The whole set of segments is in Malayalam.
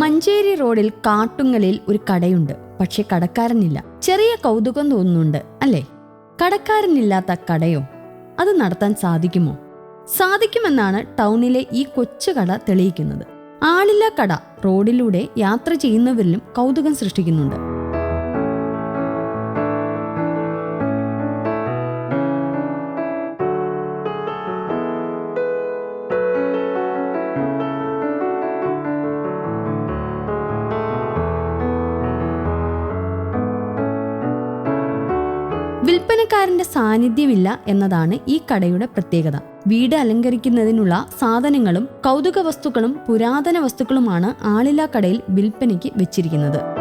മഞ്ചേരി റോഡിൽ കാട്ടുങ്ങലിൽ ഒരു കടയുണ്ട്. പക്ഷെ കടക്കാരനില്ല. ചെറിയ കൗതുകം തോന്നുന്നുണ്ട് അല്ലേ? കടക്കാരനില്ലാത്ത കടയോ? അത് നടത്താൻ സാധിക്കുമോ? സാധിക്കുമെന്നാണ് ടൗണിലെ ഈ കൊച്ചു കട തെളിയിക്കുന്നത്. ആളില്ല കട റോഡിലൂടെ യാത്ര ചെയ്യുന്നവരിലും കൗതുകം സൃഷ്ടിക്കുന്നുണ്ട്. വിൽപ്പനക്കാരന്റെ സാന്നിധ്യമില്ല എന്നതാണ് ഈ കടയുടെ പ്രത്യേകത. വീട് അലങ്കരിക്കുന്നതിനുള്ള സാധനങ്ങളും കൗതുക വസ്തുക്കളും പുരാതന വസ്തുക്കളുമാണ് ആളില്ലാ കടയിൽ വിൽപ്പനയ്ക്ക് വെച്ചിരിക്കുന്നത്.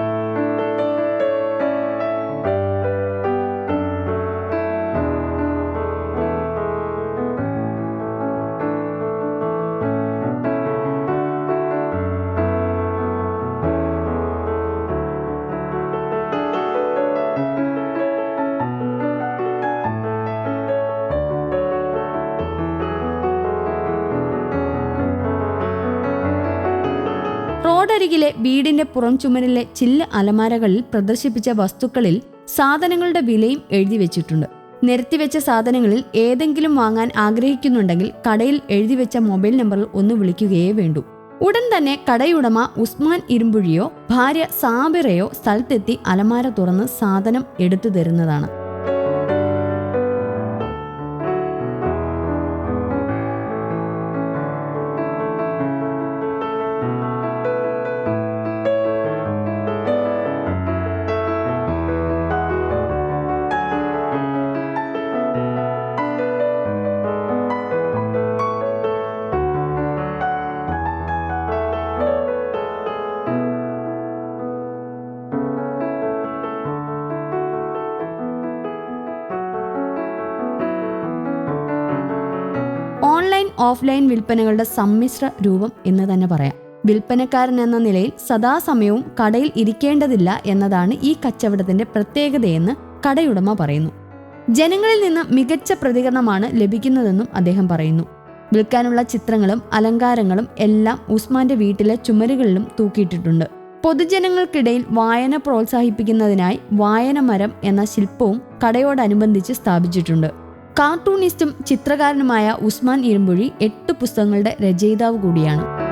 റോഡരികിലെ വീടിന്റെ പുറം ചുമരിലെ ചില്ല് അലമാരകളിൽ പ്രദർശിപ്പിച്ച വസ്തുക്കളിൽ സാധനങ്ങളുടെ വിലയും എഴുതി വെച്ചിട്ടുണ്ട്. നിരത്തിവെച്ച സാധനങ്ങളിൽ ഏതെങ്കിലും വാങ്ങാൻ ആഗ്രഹിക്കുന്നുണ്ടെങ്കിൽ കടയിൽ എഴുതി വെച്ച മൊബൈൽ നമ്പറിൽ ഒന്ന് വിളിക്കുകയേ വേണ്ടൂ. ഉടൻ തന്നെ കടയുടമ ഉസ്മാൻ ഇരുമ്പുഴിയോ ഭാര്യ സാബിറയോ സ്ഥലത്തെത്തി അലമാര തുറന്ന് സാധനം എടുത്തു തരുന്നതാണ്. ഓഫ്ലൈൻ വിൽപ്പനകളുടെ സമ്മിശ്ര രൂപം എന്ന് തന്നെ പറയാം. വിൽപ്പനക്കാരൻ എന്ന നിലയിൽ സദാസമയവും കടയിൽ ഇരിക്കേണ്ടതില്ല എന്നതാണ് ഈ കച്ചവടത്തിന്റെ പ്രത്യേകതയെന്ന് കടയുടമ പറയുന്നു. ജനങ്ങളിൽ നിന്ന് മികച്ച പ്രതികരണമാണ് ലഭിക്കുന്നതെന്നും അദ്ദേഹം പറയുന്നു. വിൽക്കാനുള്ള ചിത്രങ്ങളും അലങ്കാരങ്ങളും എല്ലാം ഉസ്മാന്റെ വീട്ടിലെ ചുമരുകളിലും തൂക്കിയിട്ടിട്ടുണ്ട്. പൊതുജനങ്ങൾക്കിടയിൽ വായന പ്രോത്സാഹിപ്പിക്കുന്നതിനായി വായന മരം എന്ന ശില്പവും കടയോടനുബന്ധിച്ച് സ്ഥാപിച്ചിട്ടുണ്ട്. കാർട്ടൂണിസ്റ്റും ചിത്രകാരനുമായ ഉസ്മാൻ ഇരുമ്പുഴി എട്ട് പുസ്തകങ്ങളുടെ രചയിതാവ് കൂടിയാണ്.